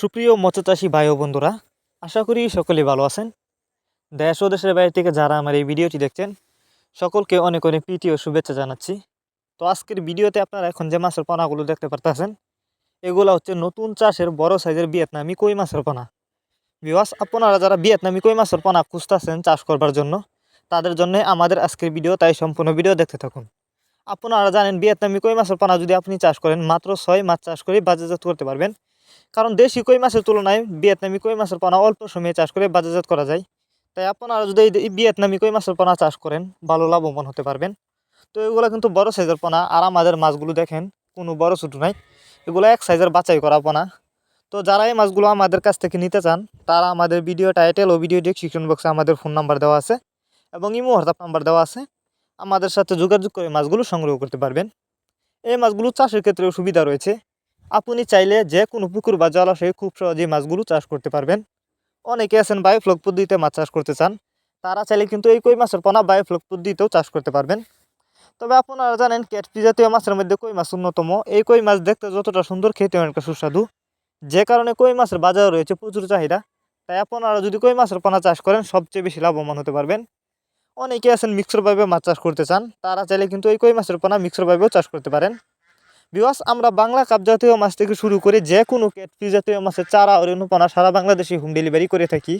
সুপ্রিয় মৎস্যচাষী ভাই ও বন্ধুরা, আশা করি সকলেই ভালো আছেন। দেশ ও দেশের বাইরে থেকে যারা আমার এই ভিডিওটি দেখছেন, সকলকে অনেক অনেক প্রীতি ও শুভেচ্ছা জানাচ্ছি। তো আজকের ভিডিওতে আপনারা এখন যে মাছের পোনাগুলো দেখতে পারতেছেন, এগুলো হচ্ছে নতুন চাষের বড় সাইজের ভিয়েতনামি কই মাছের পোনা। বিওয়াস আপনারা যারা ভিয়েতনামি কই মাছের পোনা খুঁজতেছেন চাষ করবার জন্য, তাদের জন্য আমাদের আজকের ভিডিও, তাই সম্পূর্ণ ভিডিও দেখতে থাকুন। আপনারা জানেন, ভিয়েতনামি কই মাছের পোনা যদি আপনি চাষ করেন, মাত্র ছয় মাছ চাষ করে বাজারজাত করতে পারবেন। কারণ দেশি কই মাছের তুলনায় ভিয়েতনামি কই মাছের পোনা অল্প সময়ে চাষ করে বাজারজাত করা যায়। তাই আপনারা যদি এই ভিয়েতনামি কই মাছের পোনা চাষ করেন, ভালো লাভবান হতে পারবেন। তো এগুলো কিন্তু বড় সাইজের পোনা আর আমাদের মাছগুলো দেখেন, কোনো বড় ছোটো নাই। এগুলো এক সাইজের বাছাই করা পোনা। তো যারা এই মাছগুলো আমাদের কাছ থেকে নিতে চান, তারা আমাদের ভিডিও টাইটেল ও ভিডিও ডিসক্রিপশন বক্সে আমাদের ফোন নাম্বার দেওয়া আছে এবং ইমো হোয়াটসঅ্যাপ নাম্বার দেওয়া আছে। আমাদের সাথে যোগাযোগ করে মাছগুলো সংগ্রহ করতে পারবেন। এই মাছগুলো চাষের ক্ষেত্রেও সুবিধা রয়েছে। আপনি চাইলে যে কোনো পুকুর বা জলাশয়ে খুব সহজেই মাছগুলো চাষ করতে পারবেন। অনেকে আছেন বায়োফ্লক পদ্ধতিতে মাছ চাষ করতে চান। তারা চাইলে কিন্তু এই কই মাছের পোনা বায়োফ্লক পদ্ধতিতেও চাষ করতে পারবেন। তবে আপনারা জানেন ক্যাটফি জাতীয় মাছের মধ্যে কই মাছ অন্যতম। এই কই মাছ দেখতে যতটা সুন্দর, খেতে অনেকটা সুস্বাদু। যে কারণে কই মাছের বাজারে রয়েছে প্রচুর চাহিদা। তাই আপনারা যদি কই মাছের পোনা চাষ করেন, সবচেয়ে বেশি লাভবান হতে পারবেন। অনেকে আছেন মিক্সর পাইপে মাছ চাষ করতে চান। তারা চাইলে কিন্তু এই কই মাছের পোনা মিক্সর পাইপেও চাষ করতে পারেন। বিকজ আমরা বাংলা কাপ জাতীয় মাছ থেকে শুরু করে যে কোনো ক্যাটফি জাতীয় মাছের চারা ও সারা বাংলাদেশে হোম ডেলিভারি করে থাকি।